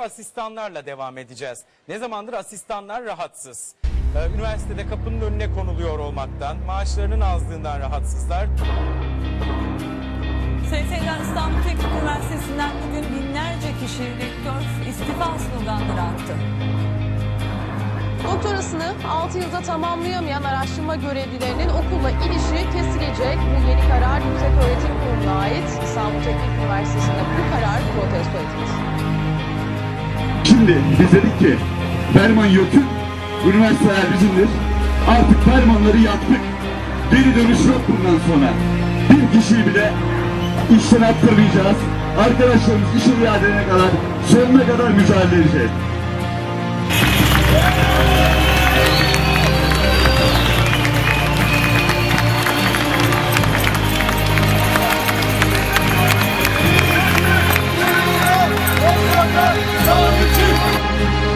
asistanlarla devam edeceğiz. Ne zamandır asistanlar rahatsız. Ee, Üniversitede kapının önüne konuluyor olmaktan, maaşlarının azlığından rahatsızlar. SS'den İstanbul Teknik Üniversitesi'nden bugün binlerce kişi rektör istifa sloganları attı. Doktorasını 6 yılda tamamlayamayan araştırma görevlilerinin okulla ilişi kesilecek. Bu yeni karar Yüksek Öğretim Kurulu'na ait. İstanbul Teknik Üniversitesi'nde bu karar. Şimdi biz dedik ki ferman yoktur, üniversiteler bizimdir. Artık fermanları yaptık. Geri dönüş yok bundan sonra. Bir kişiyi bile işten attırmayacağız. Arkadaşlarımız işe iade kadar sonuna kadar mücadele edeceğiz. 向前